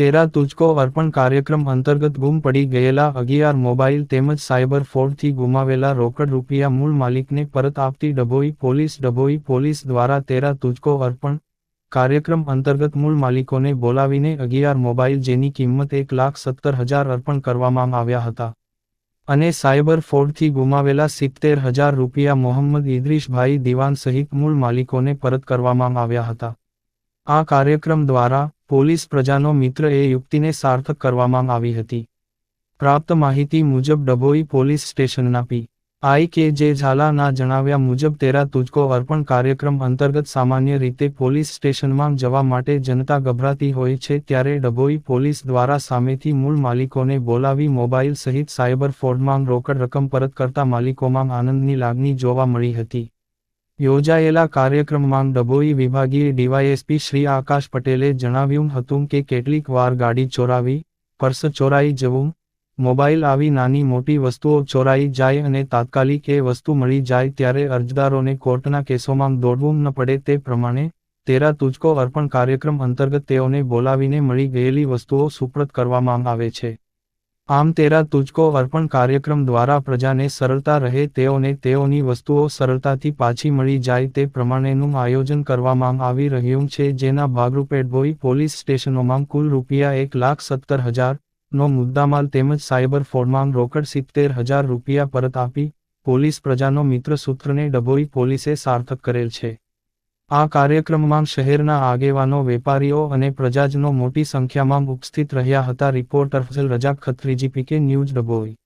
તેરા તુજકો અર્પણ કાર્યક્રમ અંતર્ગત ગુમ પડી ગયેલા અગિયાર મોબાઈલ તેમજ સાયબર ફ્રોડથી ગુમાવેલા રોકડ રૂપિયા મૂળ માલિકને પરત આપતી ડભોઈ પોલીસ ડભોઈ પોલીસ દ્વારા તેરા તુજકો અર્પણ કાર્યક્રમ અંતર્ગત મૂળ માલિકોને બોલાવીને અગિયાર મોબાઈલ જેની કિંમત એક લાખ સત્તર હજાર અર્પણ કરવામાં આવ્યા હતા. અને સાયબર ફ્રોડથી ગુમાવેલા સિત્તેર હજાર રૂપિયા મોહમ્મદ ઇદ્રીશભાઈ દિવાન સહિત મૂળ માલિકોને પરત કરવામાં આવ્યા હતા. આ કાર્યક્રમ દ્વારા પોલીસ પ્રજાનો મિત્ર એ યુક્તિને સાર્થક કરવામાં આવી હતી. પ્રાપ્ત માહિતી મુજબ ડભોઈ પોલીસ સ્ટેશનના પી. આઈ. કે. જે. ઝાલાના જણાવ્યા મુજબ તેરા તુજકો અર્પણ કાર્યક્રમ અંતર્ગત સામાન્ય રીતે પોલીસ સ્ટેશનમાં જવા માટે જનતા ગભરાતી હોય છે ત્યારે ડભોઈ પોલીસ દ્વારા સામેથી મૂળ માલિકોને બોલાવી મોબાઈલ સહિત સાયબર ફ્રોડમાં રોકડ રકમ પરત કરતા માલિકોમાં આનંદની લાગણી જોવા મળી હતી. યોજાયેલા કાર્યક્રમમાં ડભોઈ વિભાગીય ડીવાયએસપી શ્રી આકાશ પટેલે જણાવ્યું હતું કે કેટલીક વાર ગાડી ચોરાવી, પર્સ ચોરાઈ જવું, મોબાઈલ આવી નાની મોટી વસ્તુઓ ચોરાઈ જાય અને તાત્કાલિક એ વસ્તુ મળી જાય ત્યારે અરજદારોને કોર્ટના કેસોમાં દોડવું ન પડે તે પ્રમાણે તેરા તુજકો અર્પણ કાર્યક્રમ અંતર્ગત તેઓને બોલાવીને મળી ગયેલી વસ્તુઓ સુપ્રત કરવામાં આવે છે. આમ તેરા તુજકો અર્પણ કાર્યક્રમ દ્વારા પ્રજાને સરળતા રહે તેઓને તેઓની વસ્તુઓ સરળતાથી પાછી મળી જાય તે પ્રમાણેનું આયોજન કરવામાં આવી રહ્યું છે જેના ભાગરૂપે ડભોઈ પોલીસ સ્ટેશનોમાં કુલ રૂપિયા એક લાખ સત્તર હજાર નો મુદ્દામાલ તેમજ સાયબર ફ્રોડમાં રોકડ સિત્તેર હજાર રૂપિયા પરત આપી પોલીસ પ્રજાનો મિત્ર સૂત્રને ડભોઈ પોલીસે સાર્થક કરેલ છે. આ કાર્યક્રમમાં શહેરના આગેવાનો, વેપારીઓ અને પ્રજાજનો મોટી સંખ્યામાં ઉપસ્થિત રહ્યા હતા. Reporter Fazal Razak Khatriji PK news Dabhoi.